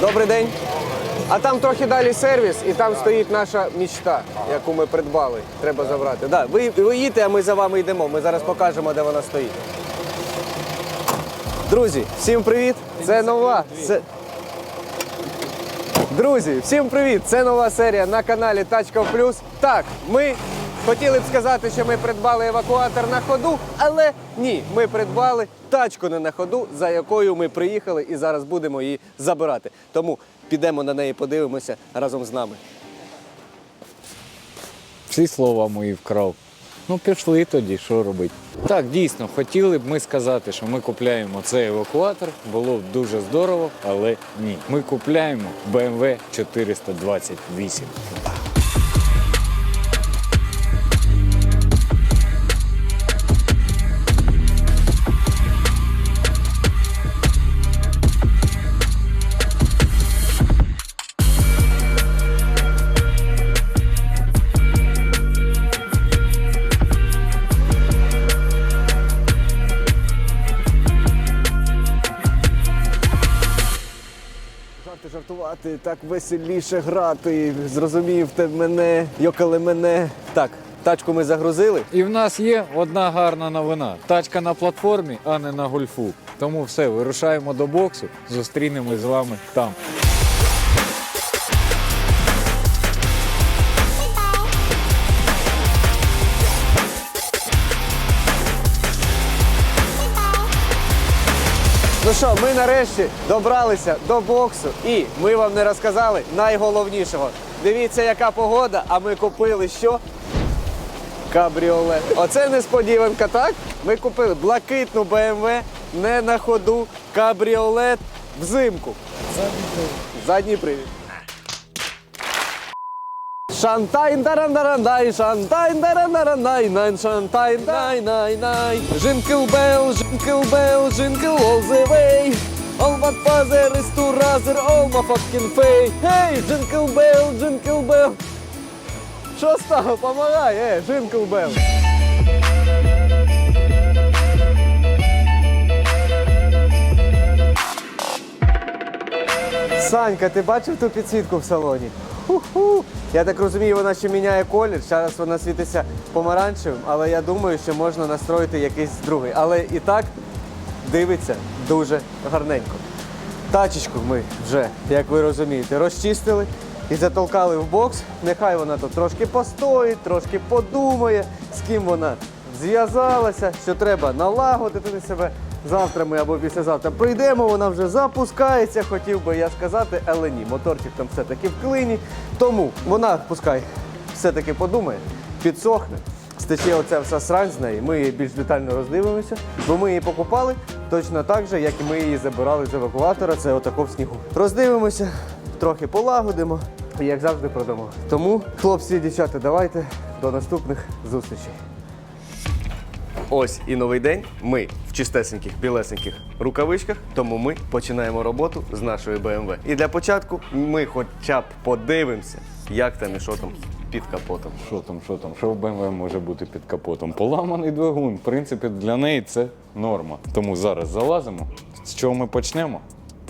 Добрий день. А там трохи далі сервіс, і там стоїть наша мічта, яку ми придбали. Треба забрати. Да, ви, ви їдьте, а ми за вами йдемо. Ми зараз покажемо, де вона стоїть. Друзі, всім привіт! Це нова. Це... Друзі, всім привіт! Це нова серія на каналі Тачка Плюс. Так, ми хотіли б сказати, що ми придбали евакуатор на ходу, але ні, ми придбали тачку не на ходу, за якою ми приїхали і зараз будемо її забирати. Тому підемо на неї, подивимося разом з нами. Всі слова мої вкрав. Ну, пішли тоді, що робити. Так, дійсно, хотіли б ми сказати, що ми купляємо цей евакуатор. Було б дуже здорово, але ні. Ми купляємо BMW 428. Так веселіше грати. Зрозумів ти мене, йокали мене. Так, тачку ми загрузили. І в нас є одна гарна новина: тачка на платформі, а не на гольфу. Тому все, вирушаємо до боксу, зустрінемось з вами там. Ну що, ми нарешті добралися до боксу, і ми вам не розказали найголовнішого. Дивіться, яка погода, а ми купили що? Кабріолет. Оце несподіванка, так? Ми купили блакитну BMW, не на ходу, кабріолет взимку. Задній привід. Шантайн дарандарандай, шантайн дарандарандай, найн шантайн дай най най. Жинкл бел, жинкл бел, жинкл all the way. All what father is to rather all my fucking fay. Hey, жинкл бел, жинкл бел. Що стало? Помагай, е, жинкл бел. Санька, ти бачив ту підсвітку в салоні? Ху-ху. Я так розумію, вона ще міняє колір. Зараз вона світиться помаранчевим, але я думаю, що можна настроїти якийсь другий. Але і так дивиться дуже гарненько. Тачечку ми вже, як ви розумієте, розчистили і затолкали в бокс. Нехай вона тут трошки постоїть, трошки подумає, з ким вона зв'язалася, що треба налагодити себе. Завтра ми або післязавтра прийдемо, вона вже запускається, хотів би я сказати, але ні, моторчик там все-таки в клині. Тому вона пускай все-таки подумає, підсохне, стече оця вся срань з неї. Ми її більш детально роздивимося, бо ми її покупали точно так же, як і ми її забирали з евакуатора. Це отако в снігу. Роздивимося, трохи полагодимо і як завжди продамо. Тому, хлопці і дівчата, давайте до наступних зустрічей. Ось і новий день. Ми чистесеньких, білесеньких рукавичках, тому ми починаємо роботу з нашої BMW. І для початку ми хоча б подивимося, як там і що там під капотом. Що там, що там, що в BMW може бути під капотом? Поламаний двигун. В принципі, для неї це норма. Тому зараз залазимо. З чого ми почнемо?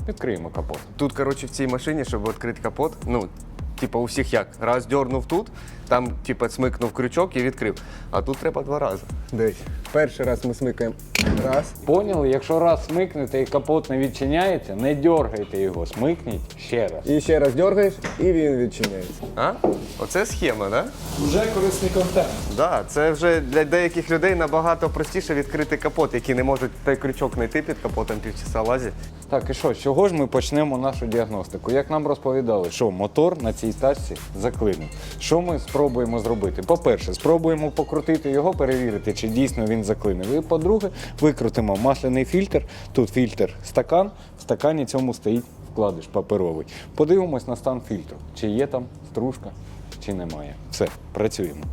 Відкриємо капот. Тут, коротше, в цій машині, щоб відкрити капот, ну, типа у всіх як? Раз дьорнув тут, там, типа, смикнув крючок і відкрив. А тут треба два рази. Дивись, перший раз ми смикаємо раз. Поняли? Якщо раз смикнете і капот не відчиняється, не дергайте його, смикніть ще раз. І ще раз дергаєш, і він відчиняється. А? Оце схема, так? Да? Вже корисний контент. Да, це вже для деяких людей набагато простіше відкрити капот, які не можуть той крючок знайти під капотом півчаса лазять. Так, і що, з чого ж ми почнемо нашу діагностику? Як нам розповідали, що мотор на цій тачці заклинив. Що ми спробуємо зробити? По-перше, спробуємо покрутити його, перевірити, чи дійсно він заклинив. І по-друге, викрутимо масляний фільтр. Тут фільтр стакан, в стакані цьому стоїть вкладиш паперовий. Подивимось на стан фільтру, чи є там стружка, чи немає. Все, працюємо.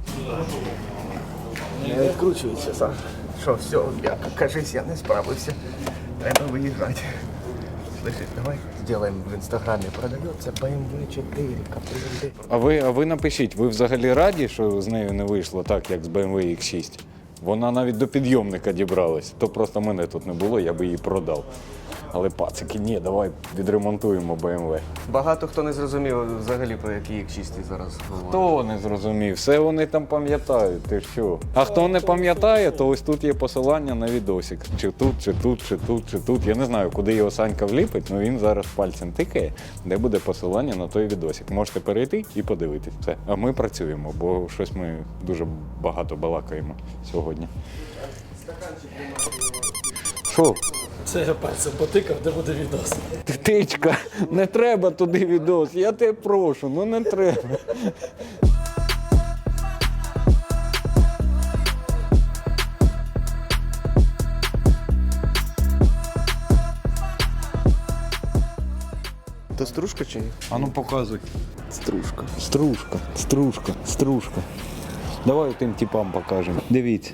Не відкручується, Саш. Що, все, я, кажись, я не справився. Треба виїжджати. Слышиш, давай зробимо в інстаграмі. Продається BMW 4 каприль. А ви, а ви напишіть, ви взагалі раді, що з нею не вийшло так, як з BMW X6? Вона навіть до підйомника дібралась. То просто мене тут не було, я би її продав. Але пацики, ні, давай відремонтуємо BMW. Багато хто не зрозумів взагалі про які X6 зараз говорить. Хто не зрозумів? Все вони там пам'ятають. Ти що? А хто не пам'ятає, то ось тут є посилання на відосик. Чи тут, чи тут, чи тут, чи тут. Я не знаю, куди його Санька вліпить, але він зараз пальцем тикає, де буде посилання на той відосик. Можете перейти і подивитись. Все. А ми працюємо, бо щось ми дуже багато балакаємо сьогодні. Що? Це я пальцем потикав, де буде відос. Тичка, не треба туди відос. Я тебе прошу, ну не треба. То стружка чи ні? А ну показуй. Стружка. Стружка, стружка, стружка. Давай тим типам покажемо. Дивіться.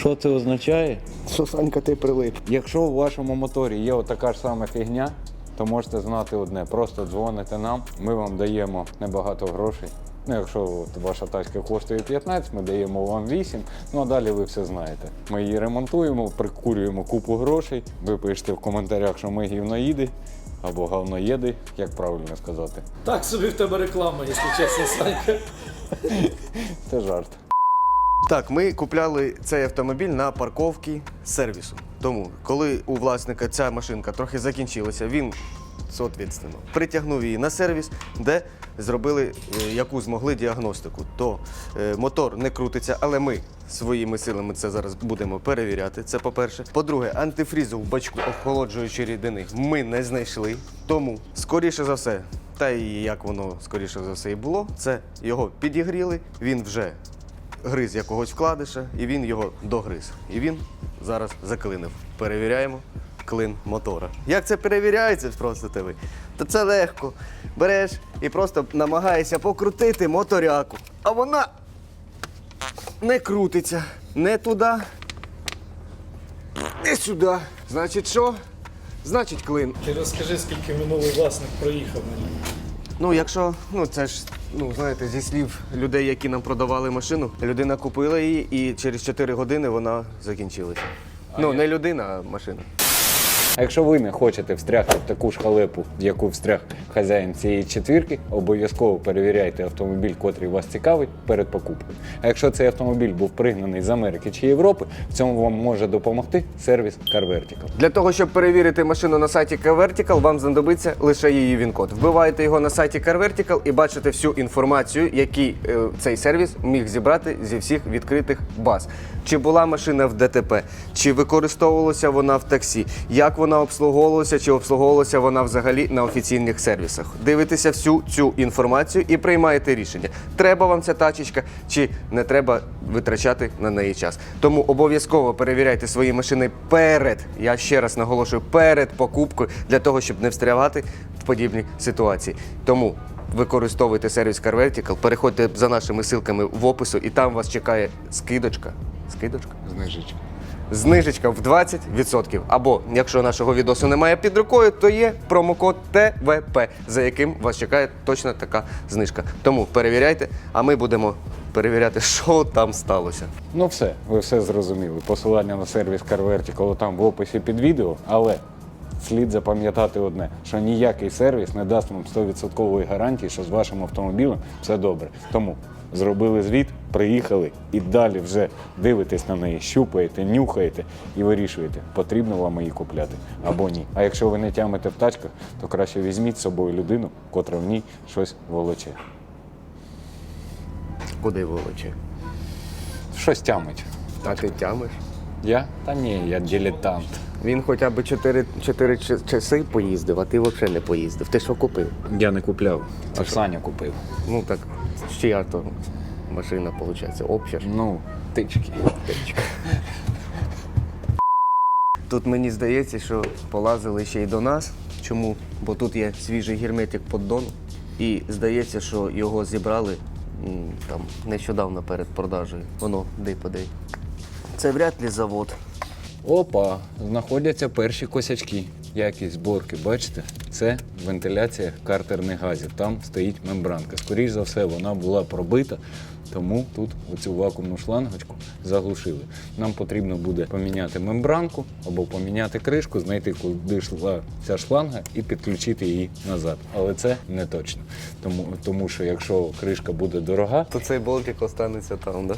Що це означає? Що Санька ти прилип? Якщо у вашому моторі є така ж сама фігня, то можете знати одне. Просто дзвоните нам, ми вам даємо небагато грошей. Ну, якщо от ваша тачка коштує 15, ми даємо вам 8, ну а далі ви все знаєте. Ми її ремонтуємо, прикурюємо купу грошей. Ви пишете в коментарях, що ми гівноїди або говноєди, як правильно сказати. Так собі в тебе реклама, якщо чесно, Санька. Це жарт. Так, ми купляли цей автомобіль на парковці сервісу. Тому, коли у власника ця машинка трохи закінчилася, він соответственно, притягнув її на сервіс, де зробили е, яку змогли діагностику. То е, мотор не крутиться, але ми своїми силами це зараз будемо перевіряти. Це по-перше. По-друге, антифрізу в бачку охолоджуючої рідини ми не знайшли. Тому, скоріше за все, та і як воно скоріше за все і було, це його підігріли, він вже гриз якогось вкладиша, і він його догриз. І він зараз заклинив. Перевіряємо клин мотора. Як це перевіряється просто тебе? Та це легко. Береш і просто намагаєшся покрутити моторяку. А вона не крутиться. Не туди, не сюди. Значить, що? Значить, клин. Ти розкажи, скільки минулий власник проїхав мені. Ну, якщо, ну це ж, ну знаєте, зі слів людей, які нам продавали машину, людина купила її і через 4 години вона закінчилася. ну, не людина, а машина. А якщо ви не хочете встрягти в таку ж халепу, в яку встряг хазяїн цієї четвірки, обов'язково перевіряйте автомобіль, котрий вас цікавить перед покупкою. А якщо цей автомобіль був пригнаний з Америки чи Європи, в цьому вам може допомогти сервіс Car Vertical. Для того, щоб перевірити машину на сайті CarVertical, вам знадобиться лише її він-код. Вбиваєте його на сайті CarVertical і бачите всю інформацію, який е, цей сервіс міг зібрати зі всіх відкритих баз. Чи була машина в ДТП, чи використовувалася вона в таксі, як вона обслуговувалася, чи обслуговувалася вона взагалі на офіційних сервісах. Дивитеся всю цю інформацію і приймаєте рішення, треба вам ця тачечка, чи не треба витрачати на неї час. Тому обов'язково перевіряйте свої машини перед, я ще раз наголошую, перед покупкою для того, щоб не встрягати в подібні ситуації. Тому використовуйте сервіс CarVertical, переходьте за нашими ссылками в опису, і там вас чекає скидочка. Скидочка? Знижечка. Знижечка в 20%. Або якщо нашого відосу немає під рукою, то є промокод ТВП, за яким вас чекає точно така знижка. Тому перевіряйте, а ми будемо перевіряти, що там сталося. Ну все, ви все зрозуміли. Посилання на сервіс Car Vertical там в описі під відео, але слід запам'ятати одне, що ніякий сервіс не дасть вам 100% гарантії, що з вашим автомобілем все добре. Тому зробили звіт, приїхали і далі вже дивитесь на неї, щупаєте, нюхаєте і вирішуєте, потрібно вам її купляти або ні. А якщо ви не тямите в тачках, то краще візьміть з собою людину, котра в ній щось волоче. Куди волоче? Щось тямить. А ти тямиш? Я? Та ні, я дилетант. Він хоча б 4, 4 часи поїздив, а ти взагалі не поїздив. Ти що купив? Я не купляв. Це ж Саня купив. Ну так, чия то машина, виходить, обща. Ну, тички. Тут мені здається, що полазили ще й до нас. Чому? Бо тут є свіжий герметик поддону. І здається, що його зібрали там нещодавно перед продажею. Воно, ди подай. Це вряд ли завод. Опа, знаходяться перші косячки. Якість зборки, бачите? Це вентиляція картерних газів. Там стоїть мембранка. Скоріше за все, вона була пробита Тому тут оцю вакуумну шлангочку заглушили. Нам потрібно буде поміняти мембранку або поміняти кришку, знайти, куди йшла ця шланга і підключити її назад. Але це не точно. Тому, тому що якщо кришка буде дорога, То цей болтик останеться там, да?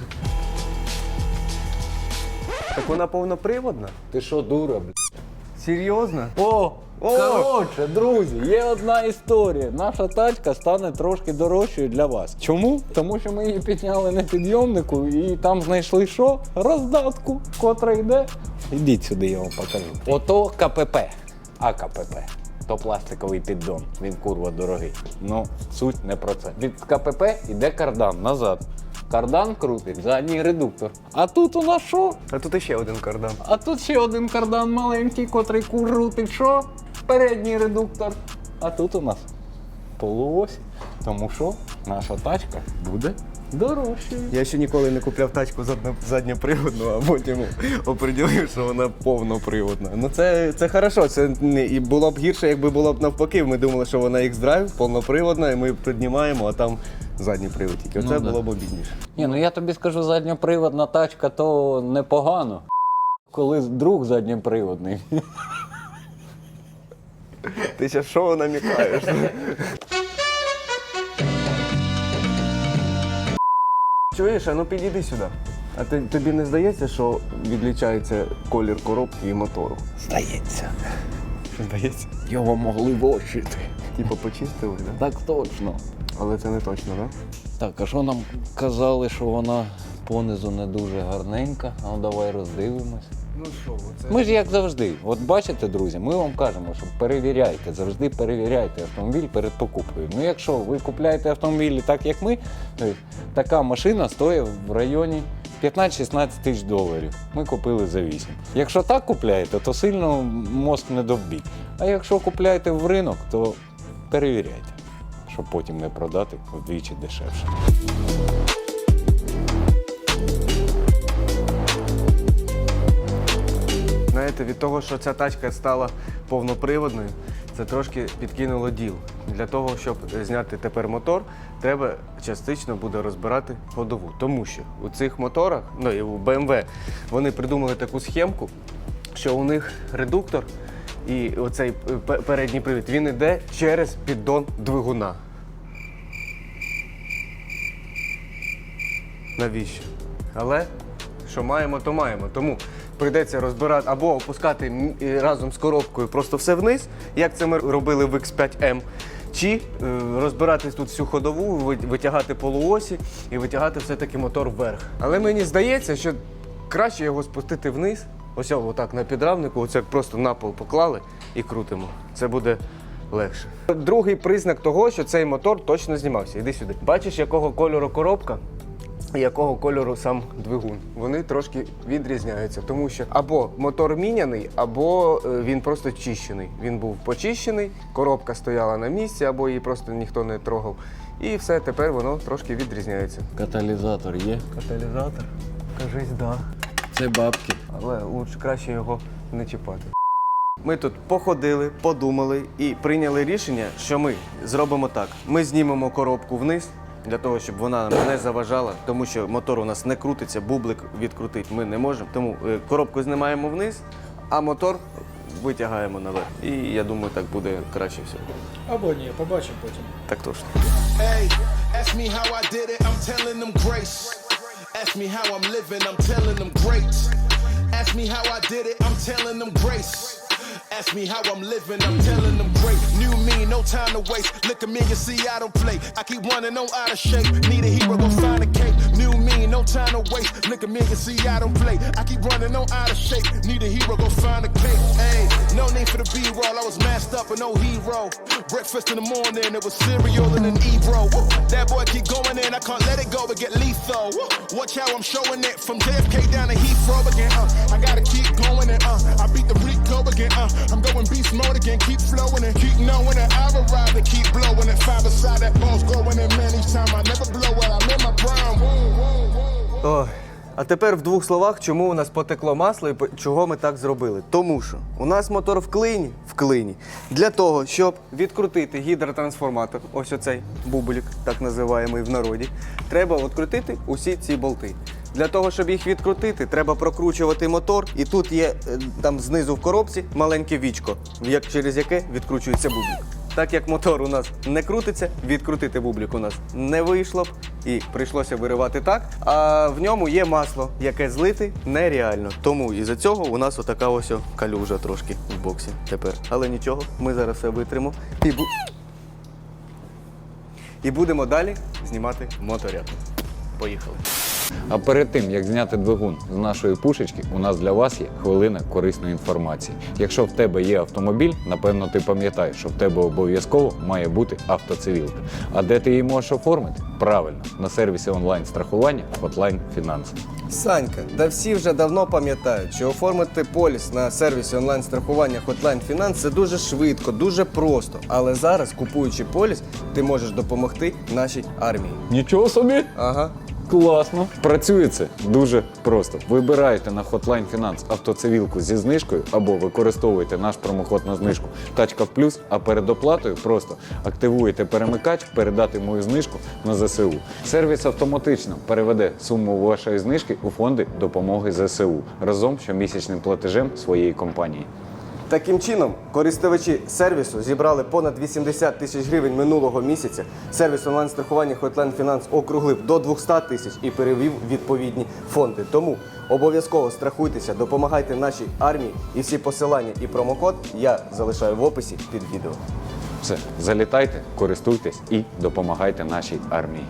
Так вона повноприводна? ти що, дура, бля? Серйозно? О, О! коротше, друзі, є одна історія. Наша тачка стане трошки дорожчою для вас. Чому? Тому що ми її підняли на підйомнику і там знайшли що? Роздатку, котра йде. Ідіть сюди, я вам покажу. Ото КПП. А КПП. То пластиковий піддон. Він курва дорогий. Ну, суть не про це. Від КПП йде кардан назад. Кардан крутить задній редуктор. А тут у нас що? А тут іще один кардан. А тут ще один кардан маленький, котрий крутить що? Передній редуктор. А тут у нас полуось. Тому що наша тачка буде дорожчою. Я ще ніколи не купляв тачку задне- задньоприводну, а потім оприділив, що вона повноприводна. Ну це, це хорошо. Це не і було б гірше, якби було б навпаки. Ми думали, що вона X-Drive, повноприводна, і ми піднімаємо, а там задній привод тільки. Оце Ну, да. було б обідніше. Ні, ну я тобі скажу, задньоприводна тачка то непогано. Коли друг задньоприводний. Ти ще що намікаєш? Чуєш, а ну підійди сюди. А ти, тобі не здається, що відлічається колір коробки і мотору? Здається. Здається. Його могли вощити. Типу почистили, да? Так точно. Але це не точно, так? Так, а що нам казали, що вона понизу не дуже гарненька? Ну давай роздивимось. Ну що, це. Ми ж як завжди, от бачите, друзі, ми вам кажемо, що перевіряйте, завжди перевіряйте автомобіль перед покупкою. Ну, якщо ви купляєте автомобілі так, як ми, то така машина стоїть в районі 15-16 тисяч доларів. Ми купили за 8. Якщо так купляєте, то сильно мозк не довбіть. А якщо купляєте в ринок, то перевіряйте, щоб потім не продати вдвічі дешевше. Знаєте, від того, що ця тачка стала повноприводною, це трошки підкинуло діл. Для того, щоб зняти тепер мотор, треба частично буде розбирати ходову. Тому що у цих моторах, ну і у BMW, вони придумали таку схемку, що у них редуктор і оцей е, передній привід він йде через піддон двигуна. Навіщо? Але що маємо, то маємо. Тому прийдеться розбирати або опускати разом з коробкою просто все вниз, як це ми робили в X5M, чи е, розбирати тут всю ходову, витягати полуосі і витягати все-таки мотор вверх. Але мені здається, що краще його спустити вниз, ось отак на підрамнику, оце просто на пол поклали і крутимо. Це буде легше. Другий признак того, що цей мотор точно знімався. Іди сюди. Бачиш, якого кольору коробка? якого кольору сам двигун. Вони трошки відрізняються, тому що або мотор міняний, або е, він просто чищений. Він був почищений, коробка стояла на місці, або її просто ніхто не трогав. І все, тепер воно трошки відрізняється. Каталізатор є. Каталізатор? Кажись, да. Це бабки. Але лучше краще його не чіпати. Ми тут походили, подумали і прийняли рішення, що ми зробимо так: ми знімемо коробку вниз. Для того, щоб вона нам не заважала, тому що мотор у нас не крутиться, бублик відкрутити ми не можемо. Тому е, коробку знімаємо вниз, а мотор витягаємо наверх. І я думаю, так буде краще всього. Або ні, побачимо потім. Так точно. Ask me how I'm living, I'm telling them great. Ask me how I did it, I'm telling them grace. Ask me how I'm living, I'm telling them great. New me, no time to waste. Look at me, you see I don't play. I keep running on out of shape. Need a hero, go find a cape. New me, no time to waste. Look at me, and see I don't play. I keep running on out of shape. Need a hero, go find a cape. Hey, no need for the B-roll. I was masked up with no hero. Breakfast in the morning, it was cereal and an Ebro. That boy keep going in, I can't let it go and get lethal. Watch how I'm showing it from JFK down to Heathrow again. Uh, I gotta keep going and uh, I beat the Rico again. Uh, I'm going beast mode again, keep flowing and keep knowing it. I will ride and keep blowing it. Five aside that bones going in man each time. I never blow it. I'm in my prime. Whoa, whoa, whoa. Ой, А тепер в двох словах, чому у нас потекло масло і чого ми так зробили. Тому що у нас мотор в клині, в клині, для того, щоб відкрутити гідротрансформатор, ось оцей бублик, так називаємо в народі, треба відкрутити усі ці болти. Для того, щоб їх відкрутити, треба прокручувати мотор, і тут є е, там знизу в коробці маленьке вічко, через яке відкручується бублик. Так як мотор у нас не крутиться, відкрутити бублик у нас не вийшло б і прийшлося виривати так. А в ньому є масло, яке злити нереально. Тому із-за цього у нас отака ось калюжа трошки в боксі тепер. Але нічого, ми зараз все витримо і, бу... і будемо далі знімати моторяд. Поїхали. А перед тим як зняти двигун з нашої пушечки, у нас для вас є хвилина корисної інформації. Якщо в тебе є автомобіль, напевно, ти пам'ятаєш, що в тебе обов'язково має бути автоцивілка. А де ти її можеш оформити? Правильно, на сервісі онлайн страхування Hotline Finance. Санька, да всі вже давно пам'ятають, що оформити поліс на сервісі онлайн-страхування Hotline Finance це дуже швидко, дуже просто. Але зараз, купуючи поліс, ти можеш допомогти нашій армії. Нічого собі! Ага. Класно. Працює це дуже просто. Вибираєте на Hotline Finance автоцивілку зі знижкою або використовуєте наш промокод на знижку Тачка плюс, а перед оплатою просто активуєте перемикач, передати мою знижку на ЗСУ. Сервіс автоматично переведе суму вашої знижки у фонди допомоги ЗСУ разом з щомісячним платежем своєї компанії. Таким чином, користувачі сервісу зібрали понад 80 тисяч гривень минулого місяця. Сервіс онлайн-страхування Hotline Finance округлив до 200 тисяч і перевів відповідні фонди. Тому обов'язково страхуйтеся, допомагайте нашій армії і всі посилання і промокод я залишаю в описі під відео. Все, залітайте, користуйтесь і допомагайте нашій армії.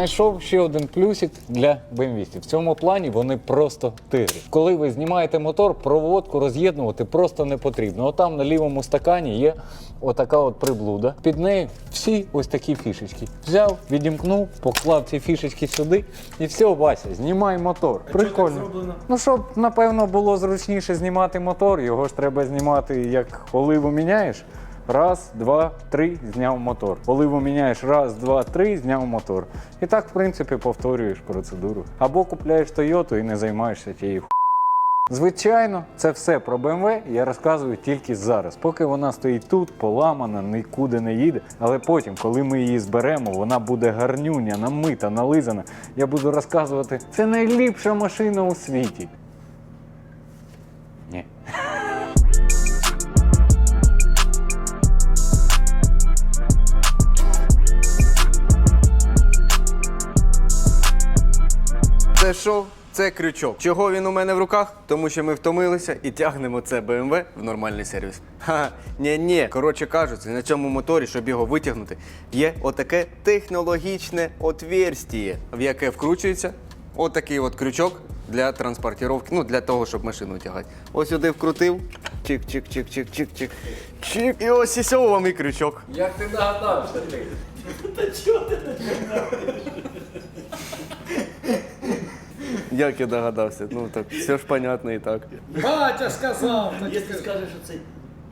Знайшов ще один плюсик для бемвістів. В цьому плані вони просто тигри. Коли ви знімаєте мотор, проводку роз'єднувати просто не потрібно. Отам на лівому стакані є отака от приблуда. Під нею всі ось такі фішечки. Взяв, відімкнув, поклав ці фішечки сюди і все, Вася, знімай мотор. Прикольно. Ну, щоб, напевно, було зручніше знімати мотор, його ж треба знімати, як оливу міняєш. Раз, два, три, зняв мотор. Оливу міняєш раз, два, три, зняв мотор. І так, в принципі, повторюєш процедуру. Або купляєш Toyota і не займаєшся тією. Звичайно, це все про BMW я розказую тільки зараз. Поки вона стоїть тут, поламана, нікуди не їде. Але потім, коли ми її зберемо, вона буде гарнюня, намита, нализана. Я буду розказувати, це найліпша машина у світі. Це що? Це крючок. Чого він у мене в руках? Тому що ми втомилися і тягнемо це BMW в нормальний сервіс. Ха, ні ні Коротше кажучи, на цьому моторі, щоб його витягнути, є отаке технологічне отверстіє, в яке вкручується отакий от крючок для транспортировки, ну для того, щоб машину тягати. Ось сюди вкрутив. Чик-чик-чик-чик-чик-чик. Чик. І ось і сьо вам і крючок. Як ти нагадав? Та чого ти догадався? Як я догадався? Ну так, все ж понятно і так. Батя сказав! так Якщо сказав. скажеш, що це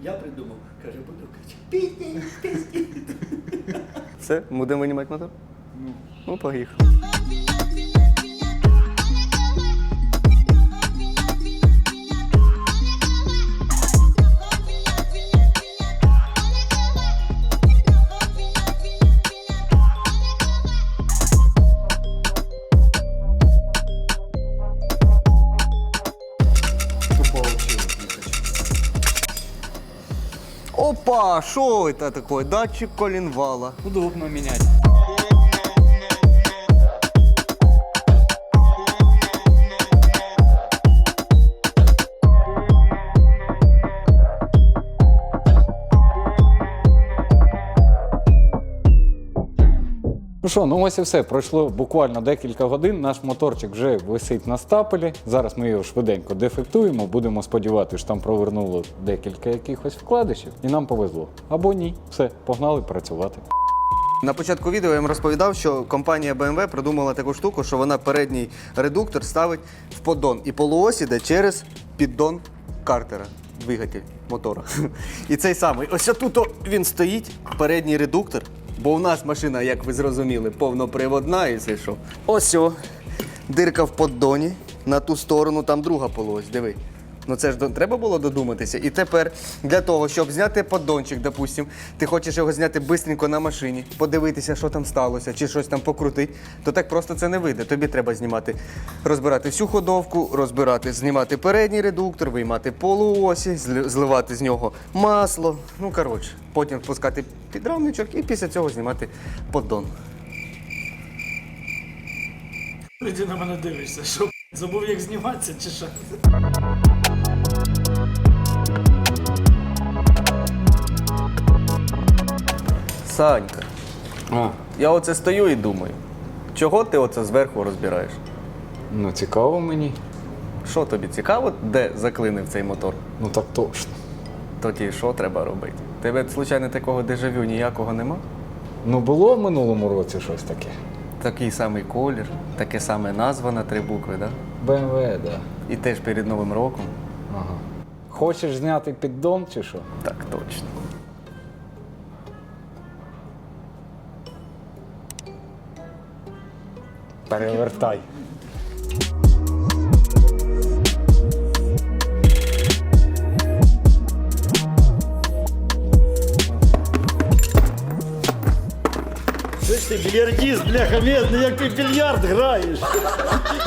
я придумав, каже, буду кричати. Пісні, пісні. Все, будемо винімати мотор? Ну, поїхали. Опа, что это такое? Датчик коленвала. Удобно міняти. Ну що, ну ось і все. Пройшло буквально декілька годин. Наш моторчик вже висить на стапелі. Зараз ми його швиденько дефектуємо. Будемо сподіватися, що там провернуло декілька якихось вкладишів, і нам повезло. Або ні. Все, погнали працювати. На початку відео я вам розповідав, що компанія BMW придумала таку штуку, що вона передній редуктор ставить в поддон. І полуось іде через піддон картера, двигатель мотора. І цей самий. Ось тут він стоїть, передній редуктор. Бо у нас машина, як ви зрозуміли, повноприводна і це що. Ось дирка в поддоні. На ту сторону там друга полось, диви. Ну це ж до- треба було додуматися. І тепер для того, щоб зняти поддончик, допустим, ти хочеш його зняти бистренько на машині, подивитися, що там сталося, чи щось там покрутити, то так просто це не вийде. Тобі треба знімати, розбирати всю ходовку, розбирати, знімати передній редуктор, виймати полуосі, зли- зливати з нього масло. Ну коротше, потім впускати підрамничок і після цього знімати поддон. Ти на мене дивишся, що забув як зніматися чи що? Санька, А, я оце стою і думаю, чого ти оце зверху розбираєш? ну цікаво мені. Що тобі цікаво, де заклинив цей мотор? Ну так точно. Тоді що треба робити? Тебе, случайно, такого дежавю ніякого нема? Ну було в минулому році щось таке. Такий самий колір, таке саме назва на три букви, да? БМВ, да. І теж перед Новим роком. Ага. Хочеш зняти піддон чи що? Так точно. Перевертай. Слышь ты, бильярдист, бляха, медный, як ти в більярд граєш.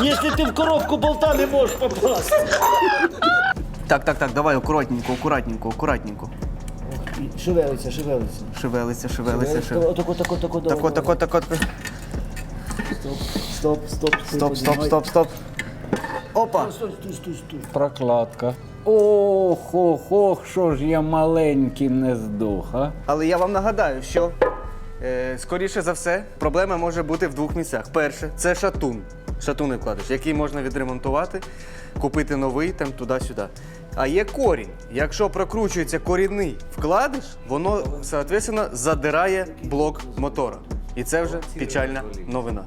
Якщо ти в коробку болта не можеш попасти. Так, так, так, давай акуратненько, акуратненько, акуратненько. Шевелиться, шевелиться. Шевелися, шевелися, шевелися. Отако, тако, тако, Тако, тако, тако, тако. Стоп, стоп, Стоп, стоп, стоп, стоп. Опа! Стой, стой, стой, стой. Прокладка. Ох, ох, ох, що ж я маленький не здох, а? Але я вам нагадаю, що е, скоріше за все проблема може бути в двох місцях. Перше, це шатун. Шатунний вкладиш, який можна відремонтувати, купити новий там туди-сюди. А є корінь. Якщо прокручується корінний вкладиш, воно, соответственно, задирає блок мотора. І це вже печальна новина.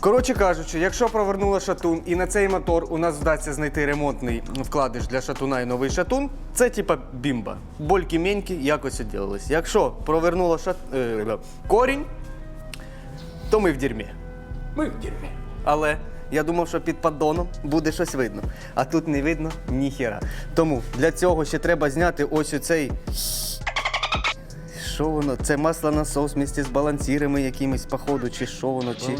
Коротше кажучи, якщо провернула шатун і на цей мотор у нас вдасться знайти ремонтний вкладиш для шатуна і новий шатун, це типа бімба. Больки-меньки якось відділились. Якщо провернула шат... е, корінь, то ми в дерьмі. Ми в дерьмі. Але я думав, що під поддоном буде щось видно. А тут не видно ніхіра. Тому для цього ще треба зняти ось оцей. Що воно? Це маслонасос вместе з балансірами якимись, походу, чи що воно, чи.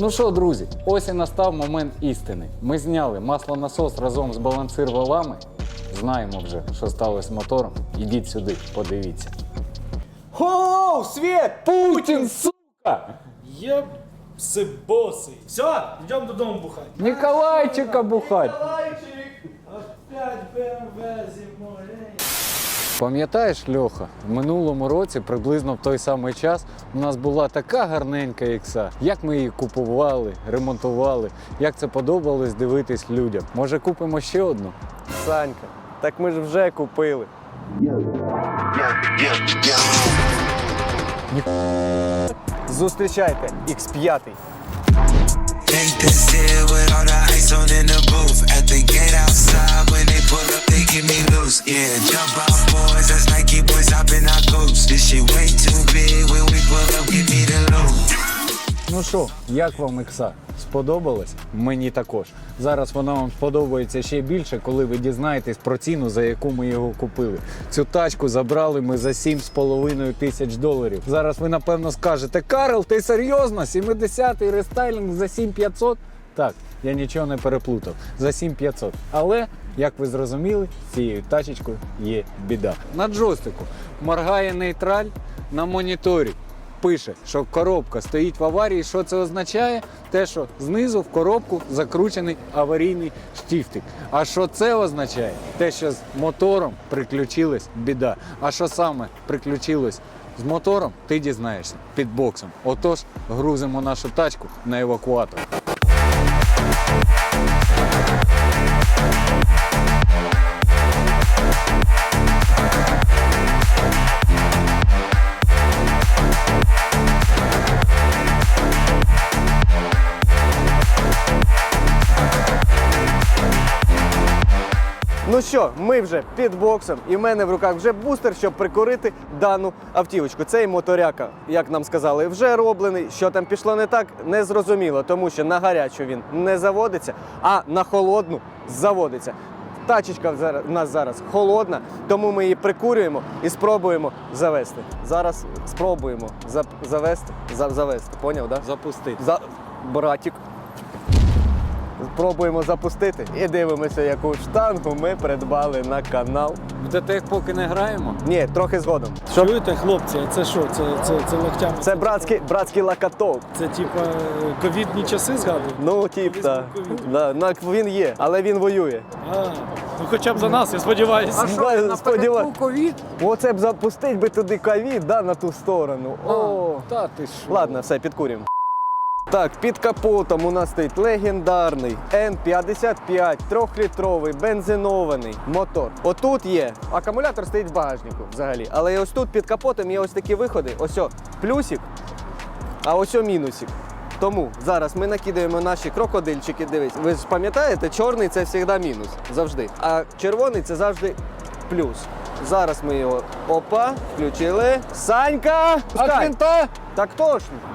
Ну що, друзі, ось і настав момент істини. Ми зняли маслонасос разом з балансир-валами. Знаємо вже, що сталося з мотором. Ідіть сюди, подивіться. О, світ! Путін, сука! Я сибосий. Все, йдемо додому бухати. Ніколайчика бухать! Опять БМВ зимою. Пам'ятаєш, Льоха, в минулому році, приблизно в той самий час, у нас була така гарненька ікса. Як ми її купували, ремонтували, як це подобалось дивитись людям. Може, купимо ще одну? Санька, так ми ж вже купили. Зустрічайте X5. Take the seal with all the ice on in the booth. At the gate outside, when they pull up, they give me loose. Yeah, jump out, boys. That's Nike boys hopping our coach. This shit way too big. When we pull up, give me the loot. Ну що, як вам ікса? Сподобалось? Мені також. Зараз вона вам сподобається ще більше, коли ви дізнаєтесь про ціну, за яку ми його купили. Цю тачку забрали ми за 7,5 тисяч доларів. Зараз ви напевно скажете: Карл, ти серйозно? 70-й рестайлінг за 7500? Так, я нічого не переплутав. За 7500. Але, як ви зрозуміли, цією тачечкою є біда. На джойстику моргає нейтраль на моніторі пише, що коробка стоїть в аварії. Що це означає? Те, що знизу в коробку закручений аварійний штіфтик. А що це означає? Те, що з мотором приключилась біда. А що саме приключилось з мотором, ти дізнаєшся під боксом. Отож, грузимо нашу тачку на евакуатор. Що, ми вже під боксом, і в мене в руках вже бустер, щоб прикурити дану автівочку. Цей моторяка, як нам сказали, вже роблений. Що там пішло не так, не зрозуміло, тому що на гарячу він не заводиться, а на холодну заводиться. Тачечка в нас зараз холодна, тому ми її прикурюємо і спробуємо завести. Зараз спробуємо завести. Завести. Поняв, да? Запустити. За... Братик. Пробуємо запустити і дивимося, яку штангу ми придбали на канал. В ДТЕК поки не граємо. Ні, трохи згодом. Чуєте, хлопці, це що? Це, це, це локтями? Це братський, братський лакаток. Це типа е, ковідні часи згадують? Ну, тіп, та. Да, на- він є, але він воює. А, ну хоча б за нас, я сподіваюся. що, сподіваюсь. Оце б запустить би туди ковід, да, на ту сторону. О. Та ти що? Ладно, все, підкурюємо. Так, під капотом у нас стоїть легендарний N55 трьохлітровий бензинований мотор. Отут є акумулятор стоїть в багажнику взагалі. Але ось тут під капотом є ось такі виходи. Ось о, плюсик, а ось о мінусик. Тому зараз ми накидаємо наші крокодильчики. Дивись, ви ж пам'ятаєте, чорний це завжди мінус. Завжди. А червоний це завжди плюс. Зараз ми його опа, включили. Санька! Пускай! Так точно.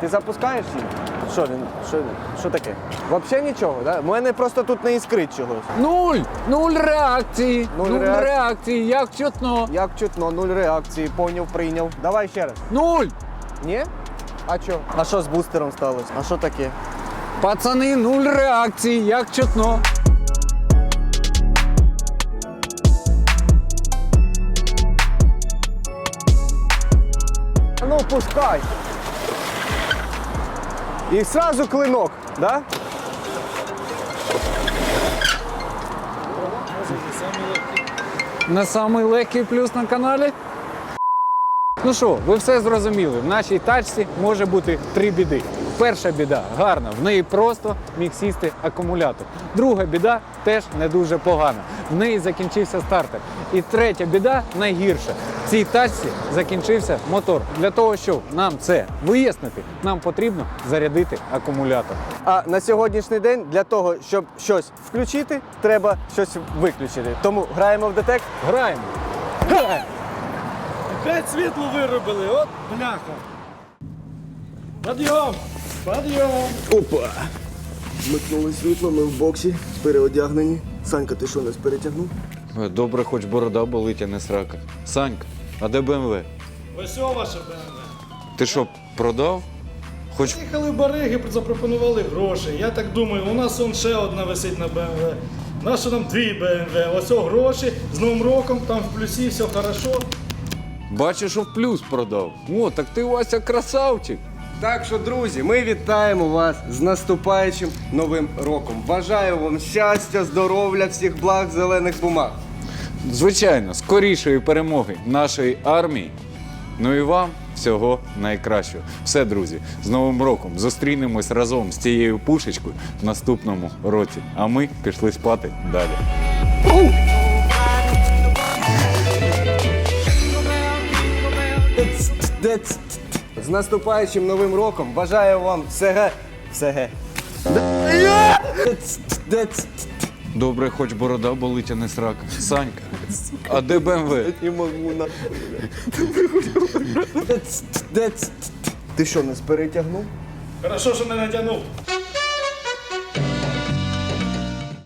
Ти запускаєш її? Що він? Що, він? що таке? Взагалі нічого, да? У мене просто тут не іскрить чогось. Нуль! Нуль реакції! Нуль Нуль, реакції. реакції, як чутно! Як чутно, нуль реакції, поняв, прийняв. Давай ще раз. Нуль! Ні? А що? А що з бустером сталося? А що таке? Пацани, нуль реакції, як чутно! А Ну, пускай. І сразу клинок, да? Не самий легкий плюс на каналі. Ну що, ви все зрозуміли. В нашій тачці може бути три біди. Перша біда гарна, в неї просто міг сісти акумулятор. Друга біда теж не дуже погана. В неї закінчився стартер. І третя біда найгірша. В цій тачці закінчився мотор. Для того, щоб нам це вияснити, нам потрібно зарядити акумулятор. А на сьогоднішній день для того, щоб щось включити, треба щось виключити. Тому граємо в детект. Граємо. Опять світло виробили, от бляха. Подйом! Подйом! Опа! Вмикнули світло, ми в боксі, переодягнені. Санька, ти що нас перетягнув? Добре, хоч борода болить, а не срака. Санька, а де БМВ? Ось о ваше БМВ. Ти що, продав? Хоч Їхали бариги, запропонували гроші. Я так думаю, у нас он ще одна висить на БМВ. Нащо нам дві БМВ? Ось о гроші, з Новим роком, там в плюсі, все хорошо. бачиш, що в плюс продав. О, так ти Вася красавчик. Так що, друзі, ми вітаємо вас з наступаючим новим роком. Бажаю вам щастя, здоров'я, всіх благ, зелених бумаг. Звичайно, скорішої перемоги нашої армії. Ну і вам всього найкращого. Все, друзі, з Новим роком зустрінемось разом з цією пушечкою в наступному році. А ми пішли спати далі. З наступаючим новим роком бажаю вам всеге. Всеге. Добре, хоч борода болить, а не срак. Санька, а де БМВ? Не можу нахуй. Ти що, нас перетягнув? Хорошо, що не натягнув.